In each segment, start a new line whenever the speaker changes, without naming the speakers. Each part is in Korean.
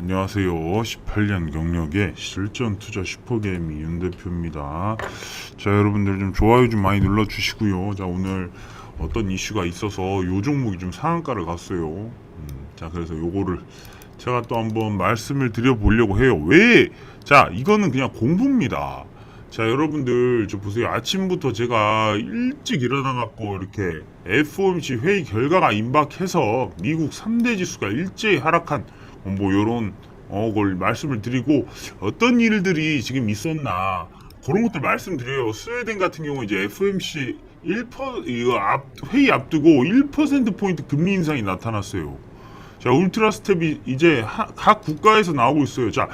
안녕하세요. 18년 경력의 실전 투자 슈퍼게임 이 윤 대표입니다. 자, 여러분들 좀 좋아요 좀 많이 눌러 주시고요. 자, 오늘 어떤 이슈가 있어서 요 종목이 좀 상한가를 갔어요. 음, 자, 그래서 요거를 제가 또 한번 말씀을 드려 보려고 해요. 왜? 자, 이거는 그냥 공부입니다. 자, 여러분들 저 보세요. 아침부터 제가 일찍 일어나 갖고 이렇게 FOMC 회의 결과가 임박해서 미국 3대 지수가 일제히 하락한 어, 뭐 요런 어, 걸 말씀을 드리고 어떤 일들이 지금 있었나 그런 것들 말씀드려요. 스웨덴 같은 경우 이제 FOMC 1% 이거 앞 회의 앞두고 1% 포인트 금리 인상이 나타났어요. 자, 울트라 스텝이 이제 하- 각 국가에서 나오고 있어요. 자,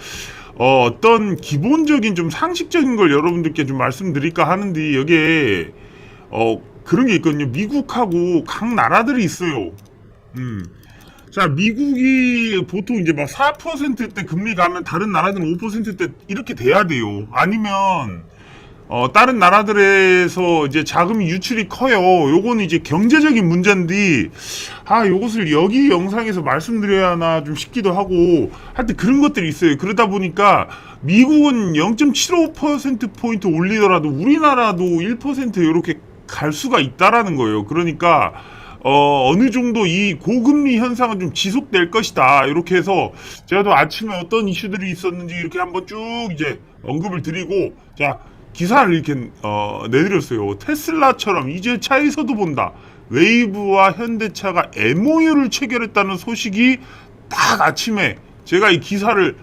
어, 어떤 기본적인 좀 상식적인 걸 여러분들께 좀 말씀드릴까 하는데 여기에 어, 그런 게 있거든요. 미국하고 각 나라들이 있어요. 음. 자, 미국이 보통 이제 막 4%대 금리 가면 다른 나라들은 5%대 이렇게 돼야 돼요. 아니면 어, 다른 나라들에서 이제 자금이 유출이 커요. 요거는 이제 경제적인 문제인데, 아, 요것을 여기 영상에서 말씀드려야 하나 좀 싶기도 하고, 하여튼 그런 것들이 있어요. 그러다 보니까, 미국은 0.75%포인트 올리더라도 우리나라도 1% 이렇게 갈 수가 있다라는 거예요. 그러니까, 어, 어느 정도 이 고금리 현상은 좀 지속될 것이다. 이렇게 해서 제가 또 아침에 어떤 이슈들이 있었는지 이렇게 한번 쭉 이제 언급을 드리고, 자, 기사를 이렇게, 어, 내드렸어요. 테슬라처럼 이제 차에서도 본다. 웨이브와 현대차가 MOU를 체결했다는 소식이 딱 아침에 제가 이 기사를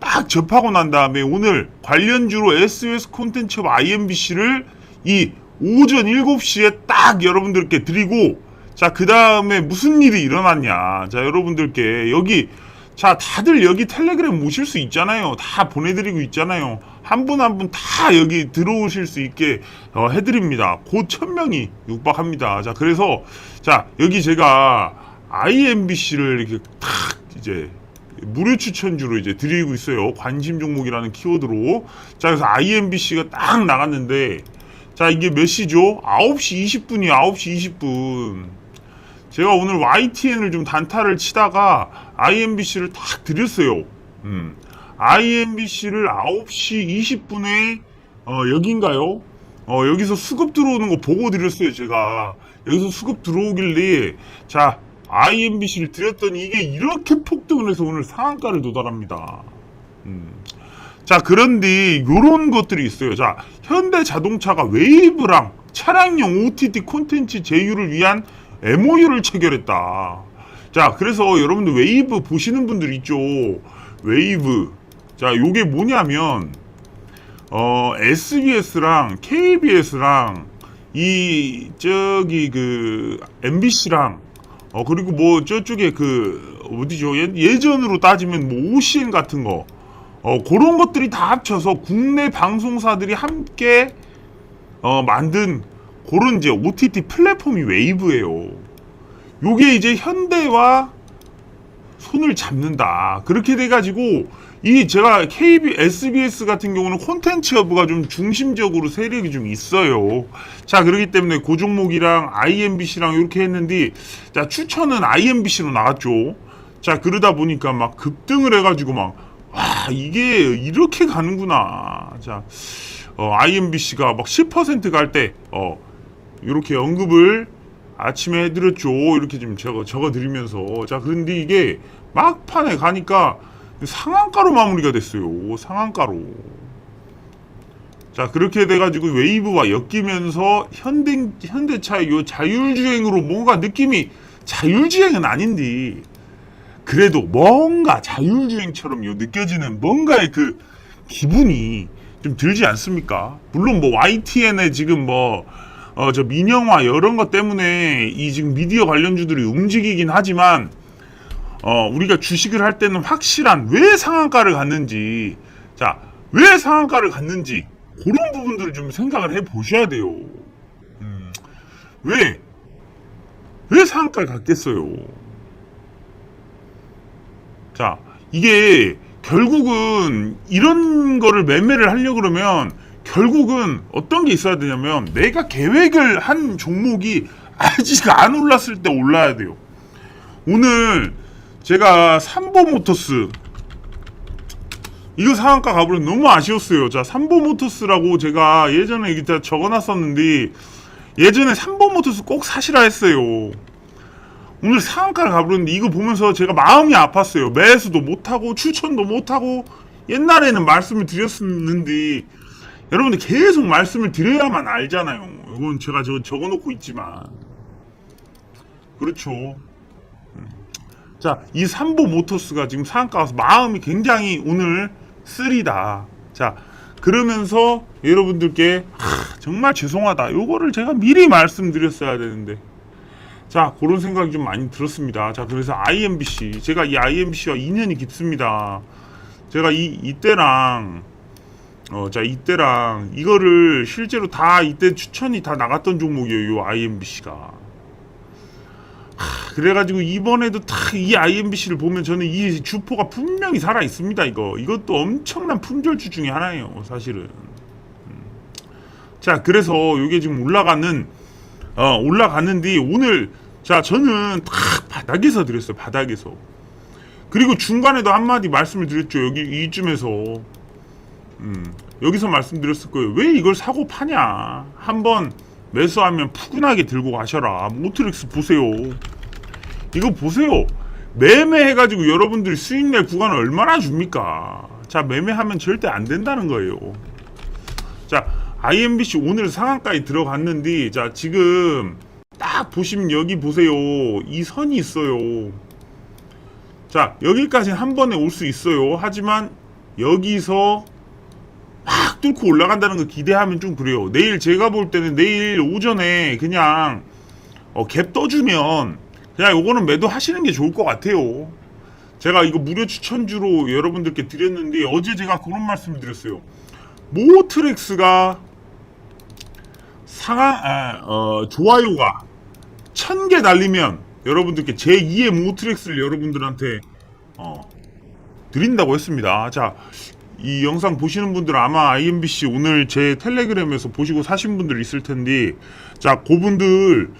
딱 접하고 난 다음에 오늘 관련주로 SBS 콘텐츠와 IMBC를 이 오전 7시에 딱 여러분들께 드리고 자, 그 다음에 무슨 일이 일어났냐. 자, 여러분들께 여기 자, 다들 여기 텔레그램 모실 수 있잖아요. 다 보내드리고 있잖아요. 한 분 한 분 다 여기 들어오실 수 있게 어, 해드립니다. 곧 천명이 육박합니다. 자, 그래서 자, 여기 제가 IMBC를 이렇게 탁 이제 무료 추천주로 이제 드리고 있어요. 관심 종목이라는 키워드로. 자, 그래서 IMBC가 딱 나갔는데, 자, 이게 몇 시죠? 9시 20분이 9시 20분. 제가 오늘 YTN을 좀 단타를 치다가 IMBC를 딱 드렸어요. 음. IMBC를 9시 20분에, 어, 여긴가요? 어, 여기서 수급 들어오는 거 보고 드렸어요, 제가. 여기서 수급 들어오길래, 자, IMBC를 드렸더니 이게 이렇게 폭등을 해서 오늘 상한가를 도달합니다. 음. 자, 그런데 요런 것들이 있어요. 자, 현대 자동차가 웨이브랑 차량용 OTT 콘텐츠 제휴를 위한 MOU를 체결했다. 자, 그래서 여러분들 웨이브 보시는 분들 있죠. 웨이브. 자, 요게 뭐냐면, 어, SBS랑 KBS랑 이, 저기, 그, MBC랑, 어, 그리고 뭐, 저쪽에 그, 어디죠? 예, 예전으로 따지면 뭐, OCN 같은 거, 어, 그런 것들이 다 합쳐서 국내 방송사들이 함께, 어, 만든, 그런 이제 OTT 플랫폼이 웨이브예요. 요게 이제 현대와 손을 잡는다. 그렇게 돼가지고 이 제가 KB, SBS 같은 경우는 콘텐츠 여부가 좀 중심적으로 세력이 좀 있어요. 자 그렇기 때문에 그 종목이랑 IMBC랑 이렇게 했는데 자 추천은 IMBC로 나갔죠. 자 그러다 보니까 막 급등을 해가지고 막 와 이게 이렇게 가는구나. 자 어, IMBC가 막 10%갈 때 어, 이렇게 언급을 아침에 해드렸죠. 이렇게 좀 적어, 적어드리면서. 자, 그런데 이게 막판에 가니까 상한가로 마무리가 됐어요. 상한가로. 자, 그렇게 돼가지고 웨이브와 엮이면서 현대, 현대차의 요 자율주행으로 뭔가 느낌이 자율주행은 아닌데, 그래도 뭔가 자율주행처럼 요 느껴지는 뭔가의 그 기분이 좀 들지 않습니까? 물론 뭐 YTN에 지금 뭐 어, 저 민영화 이런 것 때문에 이 지금 미디어 관련주들이 움직이긴 하지만 어, 우리가 주식을 할 때는 확실한 왜 상한가를 갔는지 자, 왜 상한가를 갔는지 그런 부분들을 좀 생각을 해 보셔야 돼요. 음, 왜? 왜 상한가를 갔겠어요? 자, 이게 결국은 이런 거를 매매를 하려고 그러면 결국은 어떤 게 있어야 되냐면 내가 계획을 한 종목이 아직 안 올랐을 때 올라야 돼요. 오늘 제가 삼보 모터스 이거 상한가 가버려 너무 아쉬웠어요. 자, 삼보 모터스라고 제가 예전에 이렇게 적어놨었는데 예전에 삼보 모터스 꼭 사시라 했어요. 오늘 상한가를 가버렸는데 이거 보면서 제가 마음이 아팠어요. 매수도 못하고 추천도 못하고 옛날에는 말씀을 드렸었는데 여러분들 계속 말씀을 드려야만 알잖아요. 이건 제가 저 적어놓고 있지만 그렇죠. 음. 자, 이 삼보 모터스가 지금 상한가 와서 마음이 굉장히 오늘 쓰리다. 자, 그러면서 여러분들께 하, 정말 죄송하다. 요거를 제가 미리 말씀드렸어야 되는데. 자, 그런 생각이 좀 많이 들었습니다. 자, 그래서 IMBC. 제가 이 IMBC와 인연이 깊습니다. 제가 이, 이때랑, 어, 자, 이때랑, 이거를 실제로 다 이때 추천이 다 나갔던 종목이에요. 요 IMBC가. 그래가지고 이번에도 딱 이 IMBC를 보면 저는 이 주포가 분명히 살아 있습니다. 이거 이것도 엄청난 품절주 중에 하나예요. 사실은. 음. 자 그래서 이게 지금 올라가는 어 올라가는데 오늘 자 저는 딱 바닥에서 드렸어요. 바닥에서. 그리고 중간에도 한마디 말씀을 드렸죠. 여기 이쯤에서 음, 여기서 말씀드렸을 거예요. 왜 이걸 사고 파냐? 한번 매수하면 푸근하게 들고 가셔라. 모트릭스 보세요. 이거 보세요. 매매해가지고 여러분들이 수익 낼 구간을 얼마나 줍니까? 자, 매매하면 절대 안 된다는 거예요. 자, IMBC 오늘 상한가에 들어갔는데, 자, 지금 딱 보시면 여기 보세요. 이 선이 있어요. 자, 여기까지 한 번에 올 수 있어요. 하지만 여기서 막 뚫고 올라간다는 거 기대하면 좀 그래요. 내일 제가 볼 때는 내일 오전에 그냥 어, 갭 떠주면 그냥 요거는 매도하시는 게 좋을 것 같아요. 제가 이거 무료 추천주로 여러분들께 드렸는데 어제 제가 그런 말씀을 드렸어요. 모트렉스가 상하 아, 어, 좋아요가 천개 달리면 여러분들께 제 2의 모트렉스를 여러분들한테 어, 드린다고 했습니다. 자, 이 영상 보시는 분들은 아마 IMBC 오늘 제 텔레그램에서 보시고 사신 분들 있을 텐데, 자, 그분들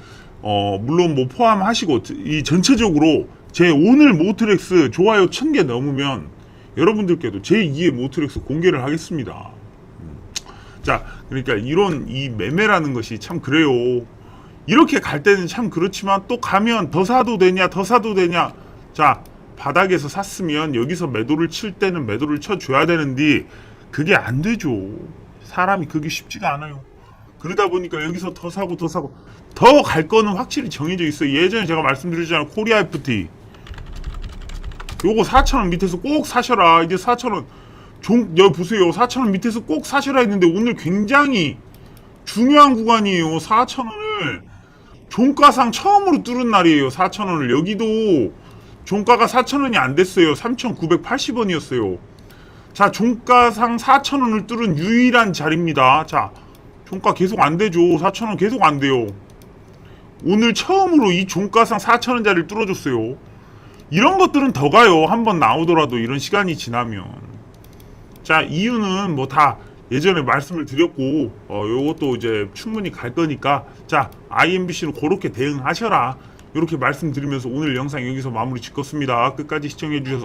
어, 물론 뭐 포함하시고 이 전체적으로 제 오늘 모트렉스 좋아요 1000개 넘으면 여러분들께도 제 2의 모트렉스 공개를 하겠습니다. 음. 자, 그러니까 이런 이 매매라는 것이 참 그래요. 이렇게 갈 때는 참 그렇지만 또 가면 더 사도 되냐, 더 사도 되냐. 자, 바닥에서 샀으면 여기서 매도를 칠 때는 매도를 쳐줘야 되는데 그게 안 되죠. 사람이 그게 쉽지가 않아요. 그러다 보니까 여기서 더 사고 더 사고 더 갈 거는 확실히 정해져 있어요. 예전에 제가 말씀드렸잖아요. 코리아 FT. 요거 4,000원 밑에서 꼭 사셔라. 이제 4,000원. 종, 여기 보세요. 4,000원 밑에서 꼭 사셔라 했는데 오늘 굉장히 중요한 구간이에요. 4,000원을 종가상 처음으로 뚫은 날이에요. 4,000원을. 여기도 종가가 4,000원이 안 됐어요. 3,980원이었어요. 자, 종가상 4,000원을 뚫은 유일한 자리입니다. 자, 종가 계속 안 되죠. 4,000원 계속 안 돼요. 오늘 처음으로 이 종가상 4,000원짜리를 뚫어줬어요. 이런 것들은 더 가요. 한번 나오더라도 이런 시간이 지나면. 자, 이유는 뭐 다 예전에 말씀을 드렸고, 어, 요것도 이제 충분히 갈 거니까, 자, IMBC는 그렇게 대응하셔라. 이렇게 말씀드리면서 오늘 영상 여기서 마무리 짓겠습니다. 끝까지 시청해주셔서